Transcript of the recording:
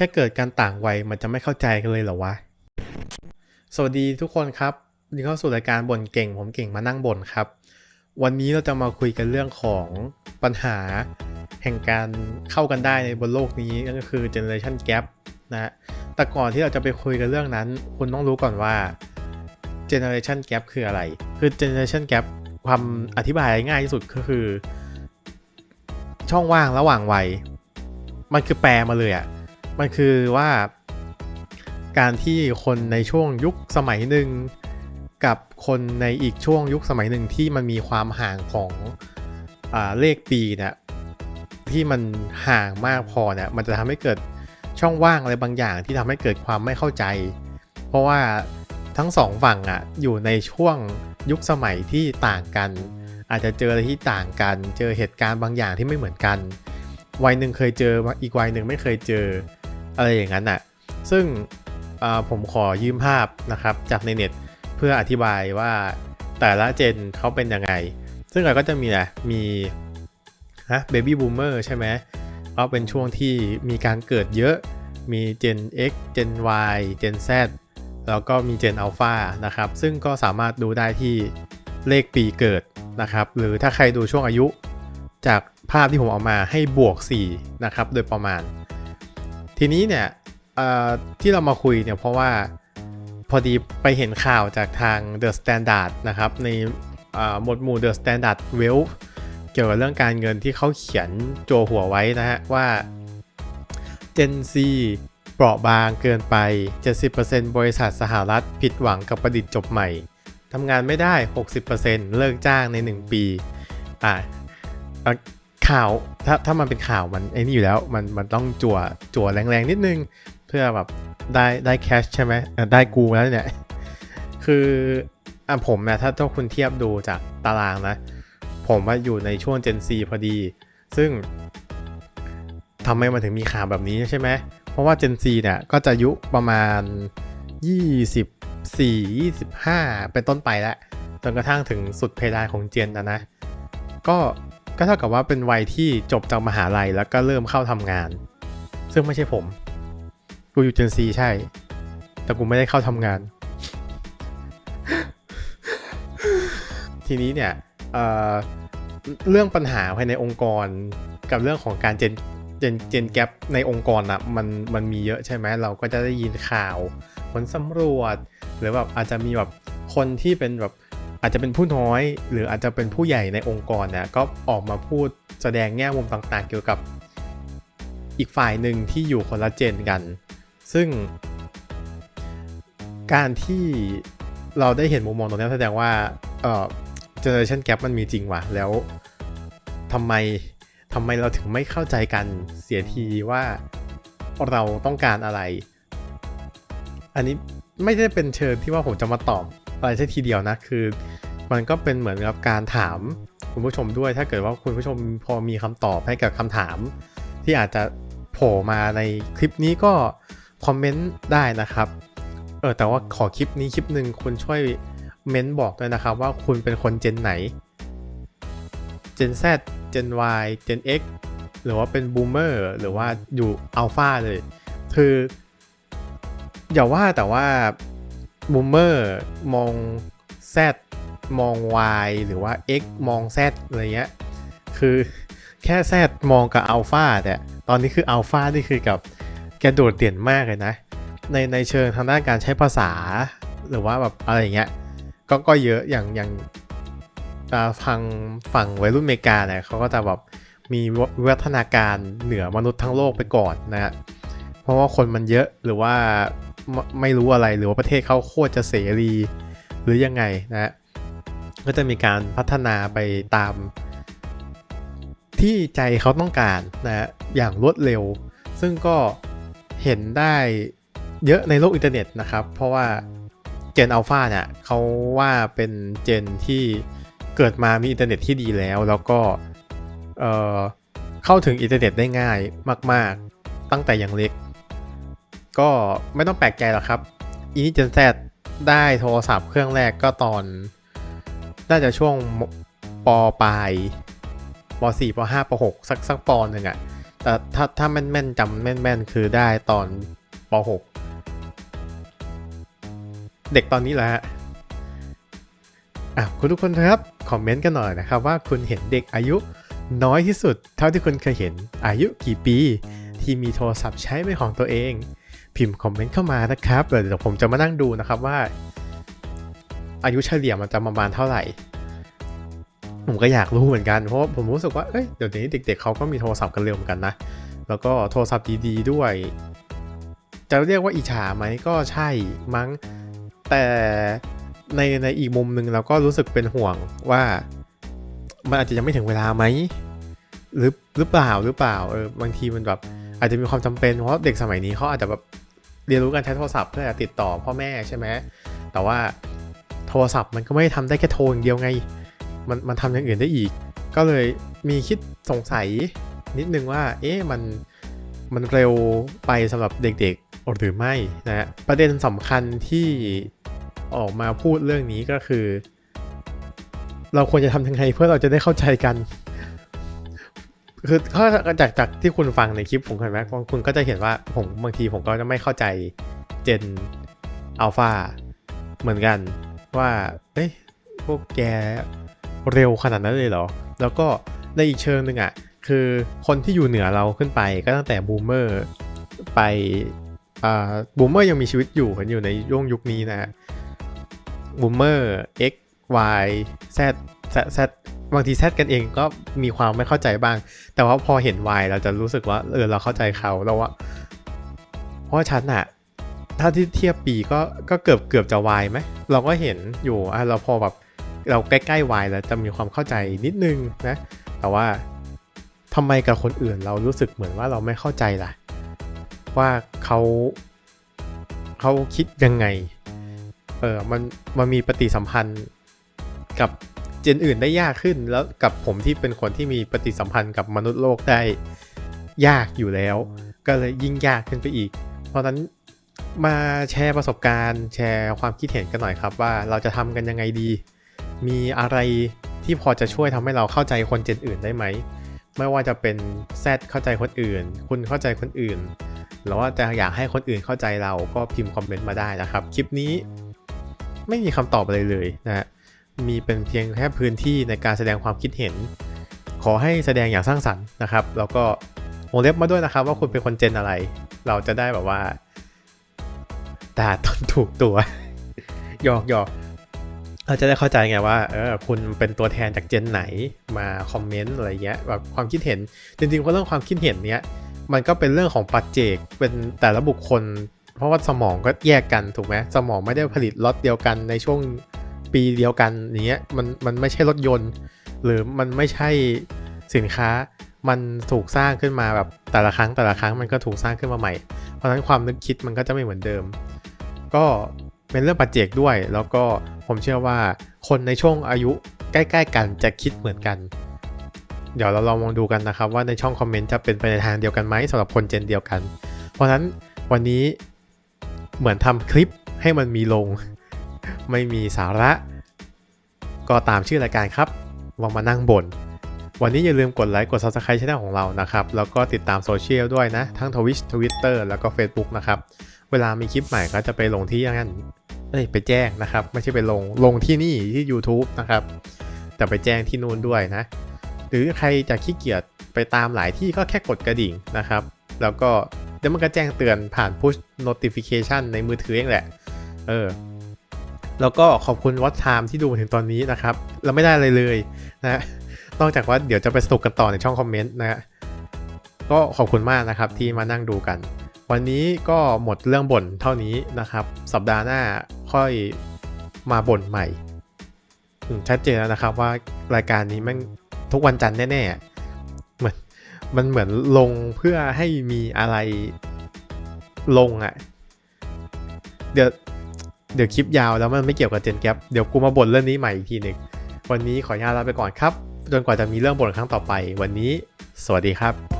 ค่เกิดการต่างวัยมันจะไม่เข้าใจกันเลยเหรอวะ สวัสดีทุกคนครับนนี้เข้าสู่รายการบ่นเก่ง ผมเก่งมานั่งบ่นครับ วันนี้เราจะมาคุยกันเรื่องของปัญหาแห่งการเข้ากันได้ในบนโลกนี้นั่นก็คือ generation gap นะฮะแต่ก่อนที่เราจะไปคุยกันเรื่องนั้น คุณต้องรู้ก่อนว่า generation gap คืออะไร คือ generation gap ความอธิบายง่ายที่สุดก็คือ ช่องว่างระหว่างวัย มันคือแปลมาเลยอะ มันคือว่า การที่คนในช่วงยุคสมัยหนึ่งกับคนในอีกช่วงยุคสมัยหนึ่งที่มันมีความห่างของอเลขปีเนี่ยที่มันห่างมากพอเนี่ยมันจะทำให้เกิดช่องว่างอะไรบางอย่างที่ทำให้เกิดความไม่เข้าใจ เพราะว่าทั้งสองฝั่งอะอยู่ในช่วงยุคสมัยที่ต่างกัน อาจจะเจออะไรที่ต่างกัน เจอเหตุการณ์บางอย่างที่ไม่เหมือนกัน วัยหนึ่งเคยเจออีกวัยหนึ่งไม่เคยเจอ อะไรอย่างนั้นอะ ซึ่งผมขอยืมภาพนะครับจากในเน็ตเพื่ออธิบายว่าแต่ละเจนเขาเป็นยังไง ซึ่งเราก็จะมีนะมีฮะเบบี้บูมเมอร์ใช่ไหมเขาเป็นช่วงที่มีการเกิดเยอะ มี Gen X Gen Y Gen Z แล้วก็มี Gen Alpha นะครับ ซึ่งก็สามารถดูได้ที่เลขปีเกิดนะครับ หรือถ้าใครดูช่วงอายุจากภาพที่ผมเอามาให้บวก 4 นะครับ โดยประมาณ ทีนี้เนี่ยที่เรามาคุยเนี่ยเพราะว่าพอดีไปเห็นข่าวจากทาง The Standard นะครับ ในหมวดหมู่ The Standard Wealth เกี่ยวกับเรื่องการเงินที่เขาเขียนโจหัวไว้นะฮะว่า Gen Z เปราะบางเกินไป 70%บริษัทสหรัฐผิดหวังกับประดิษฐ์จบใหม่ทำงานไม่ได้ 60%เลิกจ้างใน 1 ปีอ่า ข่าวถ้าถ้ามันเป็นข่าวมันไอ้นี่อยู่แล้ว มันมันต้องจั่วจั่วแรงๆนิดนึง เพื่อแบบได้ได้แคชใช่ไหมได้กูแล้วเนี่ย คืออะผมนะถ้าถ้าคุณเทียบดูจากตารางนะ ผมว่าอยู่ในช่วง Gen Z พอดี ซึ่งทำไมมันถึงมีข่าวแบบนี้ใช่ไหม เพราะว่า Gen Z เนี่ยก็จะยุประมาณ 24 25 เป็นต้นไปแล้วจนกระทั่งถึงสุดเพดานของเจนนะนะ ก็ ก็เท่ากับว่าเป็นวัยที่จบจากมหาลัยแล้วก็เริ่มเข้าทำงาน ซึ่งไม่ใช่ผม กูอยู่ Gen Z ใช่ แต่กูไม่ได้เข้าทำงาน ทีนี้เนี่ยเเรื่องปัญหาภายในองค์กรกับเรื่องของการเจนเจนเจนแกปในองค์กรอะมันมันมีเยอะใช่ไหมเราก็จะได้ยินข่าวผลสำรวจ หรือแบบอาจจะมีแบบคนที่เป็นแบบ อาจจะเป็นผู้น้อย หรืออาจจะเป็นผู้ใหญ่ในองค์กรเนี่ยก็ออกมาพูดแสดงแง่มุมต่างๆ เกี่ยวกับอีกฝ่ายหนึ่งที่อยู่คนละเจนกัน ซึ่ง การที่เราได้เห็นมุมมองตรงนี้แสดงว่าเอ่อ generation gap มันมีจริงว่ะ แล้วทำไมทำไมเราถึงไม่เข้าใจกันเสียทีว่าเราต้องการอะไร อันนี้ไม่ได้เป็นเชิญที่ว่าผมจะมาตอบ อะไรใช่ทีเดียวนะคือมันก็เป็นเหมือนกับการถามคุณผู้ชมด้วย ถ้าเกิดว่าคุณผู้ชมพอมีคำตอบให้กับคำถาม ที่อาจจะโผล่มาในคลิปนี้ก็คอมเมนต์ได้นะครับเออแต่ว่าขอคลิปนี้คลิปหนึ่งคุณช่วยเม้นบอกด้วยนะครับว่าคุณเป็นคนเจนไหน Gen Z Gen Y Gen X หรือว่าเป็น Boomer หรือว่าอยู่ Alpha เลย คือ อย่าว่าแต่ว่า Boomer มอง Z มอง Y หรือว่า X มอง Z อะไรเงี้ย คือแค่ Z มองกับ Alpha แต่ตอนนี้คือ Alpha นี่คือกับแกโดดเด่นมากเลยนะ ในในเชิงทางด้านการใช้ภาษา หรือว่าแบบอะไรเงี้ย ก็ก็เยอะอย่างอย่างทางฝั่งวัยรุ่นอเมริกาเนี่ยเขาก็จะแบบมีวัฒนาการเหนือมนุษย์ทั้งโลกไปก่อนนะฮะเพราะว่าคนมันเยอะหรือว่า ไม่รู้อะไรหรือว่าประเทศเขาโคตรจะเสรีหรือยังไงนะฮะก็จะมีการพัฒนาไปตาม ที่ใจเขาต้องการนะฮะอย่างรวดเร็ว ซึ่งก็เห็นได้เยอะในโลกอินเทอร์เน็ตนะครับ เพราะว่าเจนอัลฟาเนี่ยเขาว่าเป็นเจนที่เกิดมามีอินเทอร์เน็ตที่ดีแล้ว แล้วก็เเข้าถึงอินเทอร์เน็ตได้ง่ายมาก ๆ ตั้งแต่ยังเล็ก ก็ไม่ต้องแปลกใจหรอกครับอีนี่เจนแซดได้โทรศัพท์เครื่องแรกก็ตอน น่าจะช่วงปปลายป4ป5ป6สักสักปหนึ่งอะแต่ถ้าถ้าแม่นแม่นๆจำแม่นแม่นๆ คือได้ตอนป .6 เด็กตอนนี้แหละฮะอะคุณทุกคนครับ คอมเมนต์กันหน่อยนะครับว่าคุณเห็นเด็กอายุน้อยที่สุด เท่าที่คุณเคยเห็นอายุกี่ปี ที่มีโทรศัพท์ใช้เป็นของตัวเอง พิมพ์คอมเมนต์เข้ามานะครับเดี๋ยวผมจะมานั่งดูนะครับว่า อายุเฉลี่ยมันจะประมาณเท่าไหร่ ผมก็อยากรู้เหมือนกันเพราะผมรู้สึกว่าเอ้ยเดี๋ยวนี้เด็ก ๆเขาก็มีโทรศัพท์กันเร็วเหมือนกันนะแล้วก็โทรศัพท์ดีๆด้วย จะเรียกว่าอิจฉาไหมก็ใช่มั้ง แต่ในในอีกมุมหนึ่งเราก็รู้สึกเป็นห่วงว่ามันอาจจะยังไม่ถึงเวลาไหมหรือหรือเปล่าหรือเปล่าเออบางทีมันแบบ อาจจะมีความจำเป็นเพราะเด็กสมัยนี้เขาอาจจะแบบเรียนรู้การใช้โทรศัพท์เพื่อติดต่อพ่อแม่ใช่ไหมแต่ว่าโทรศัพท์มันก็ไม่ได้ทำได้แค่โทรอย่างเดียวไง มันมันทำอย่างอื่นได้อีก ก็เลยมีคิดสงสัยนิดนึงว่า เอ๊ะมันมันเร็วไปสำหรับเด็กๆหรือไม่นะฮะประเด็นสำคัญที่ออกมาพูดเรื่องนี้ก็คือ เราควรจะทำยังไงเพื่อเราจะได้เข้าใจกัน คือถ้าจากจากที่คุณฟังในคลิปผมเห็นไหมคุณก็จะเห็นว่าผมบางทีผมก็จะไม่เข้าใจเจนอัลฟาเหมือนกันว่า เอ้ยพวกแกเร็วขนาดนั้นเลยเหรอ แล้วก็ในอีกเชิงหนึ่งอะ่ะ คือคนที่อยู่เหนือเราขึ้นไปก็ตั้งแต่บูมเมอร์ไปอ่าบูมเมอร์ยังมีชีวิตอยู่กันอยู่ในย่วงยุคนี้นะฮะบูมเมอร์ X Y Z Z Z บางที Z กันเองก็มีความไม่เข้าใจบ้าง แต่ว่าพอเห็น Y เราจะรู้สึกว่าเออเราเข้าใจเขาแล้วว่าเพราะฉันอะถ้าที่เทียบปีก็ก็เกือบเกือบจะ Y ไหมเราก็เห็นอยู่อะเราพอแบบเราใกล้ๆ Y แล้วจะมีความเข้าใจนิดนึงนะ แต่ว่าทำไมกับคนอื่นเรารู้สึกเหมือนว่าเราไม่เข้าใจล่ะ ว่าเขาเขาคิดยังไงเออมันมันมีปฏิสัมพันธ์กับ เจนอื่นได้ยากขึ้น แล้วกับผมที่เป็นคนที่มีปฏิสัมพันธ์กับมนุษย์โลกได้ยากอยู่แล้ว ก็เลยยิ่งยากขึ้นไปอีก เพราะฉะนั้นมาแชร์ประสบการณ์ แชร์ความคิดเห็นกันหน่อยครับว่าเราจะทำกันยังไงดี มีอะไรที่พอจะช่วยทำให้เราเข้าใจคนเจนอื่นได้ไหมไม่ว่าจะเป็นแซดเข้าใจคนอื่น คุณเข้าใจคนอื่น หรือว่าจะอยากให้คนอื่นเข้าใจเราก็พิมพ์คอมเมนต์มาได้นะครับ คลิปนี้ไม่มีคำตอบอะไรเลยนะฮะ มีเป็นเพียงแค่พื้นที่ในการแสดงความคิดเห็น ขอให้แสดงอย่างสร้างสรรค์นะครับ แล้วก็วงเล็บมาด้วยนะครับ ว่าคุณเป็นคนเจนอะไร เราจะได้แบบว่าด่าตนถูกตัวหยอกหยอกเราจะได้เข้าใจไงว่าเออคุณเป็นตัวแทนจากเจนไหนมาคอมเมนต์อะไรเงี้ยแบบความคิดเห็น จริงๆเพราเรื่องความคิดเห็นเนี้ยมันก็เป็นเรื่องของปัจเจกเป็นแต่ละบุคคล เพราะว่าสมองก็แยกกันถูกไหมสมองไม่ได้ผลิตล็อตเดียวกันในช่วง ปีเดียวกันอย่างเงี้ยมันมันไม่ใช่รถยนต์ หรือมันไม่ใช่สินค้า มันถูกสร้างขึ้นมาแบบแต่ละครั้งแต่ละครั้งมันก็ถูกสร้างขึ้นมาใหม่ เพราะฉะนั้นความนึกคิดมันก็จะไม่เหมือนเดิม ก็เป็นเรื่องปัจเจกด้วย แล้วก็ผมเชื่อว่าคนในช่วงอายุใกล้ๆกันจะคิดเหมือนกัน เดี๋ยวเราลองมองดูกันนะครับ ว่าในช่องคอมเมนต์จะเป็นไปในทางเดียวกันไหมสำหรับคนเจนเดียวกัน เพราะฉะนั้นวันนี้เหมือนทำคลิปให้มันมีลง ไม่มีสาระ ก็ตามชื่อรายการครับวางมานั่งบน วันนี้อย่าลืมกดไลค์กด Subscribe ช่องของเรานะครับ แล้วก็ติดตามโซเชียลด้วยนะ ทั้ง Twitch Twitter แล้วก็ Facebook นะครับ เวลามีคลิปใหม่ก็จะไปลงที่นั่นเอ้ยไปแจ้งนะครับ ไม่ใช่ไปลงลงที่นี่ที่ YouTube นะครับ แต่ไปแจ้งที่นู่นด้วยนะ หรือใครจะขี้เกียจไปตามหลายที่ก็แค่กดกระดิ่งนะครับ แล้วก็เดี๋ยวมันก็แจ้งเตือนผ่าน push notification ในมือถือเองแหละ เออ แล้วก็ขอบคุณวัดไทม์ที่ดูถึงตอนนี้นะครับ เราไม่ได้อะไรเลยนะนอกจากว่าเดี๋ยวจะไปสนุกกันต่อในช่องคอมเมนต์นะฮะก็ขอบคุณมากนะครับที่มานั่งดูกัน วันนี้ก็หมดเรื่องบ่นเท่านี้นะครับ สัปดาห์หน้าค่อยมาบ่นใหม่ชัดเจนแล้วนะครับว่ารายการนี้มันทุกวันจันทร์แน่ๆเหมือนมันเหมือนลงเพื่อให้มีอะไรลงอะ่ะ เดี๋ยว เดี๋ยวคลิปยาวแล้วมันไม่เกี่ยวกับเจนแกปเดี๋ยวกูมาบ่นเรื่องนี้ใหม่อีกทีหนึ่งวันนี้ขออนุญาตลาไปก่อนครับ จนกว่าจะมีเรื่องบ่นครั้งต่อไป วันนี้ สวัสดีครับ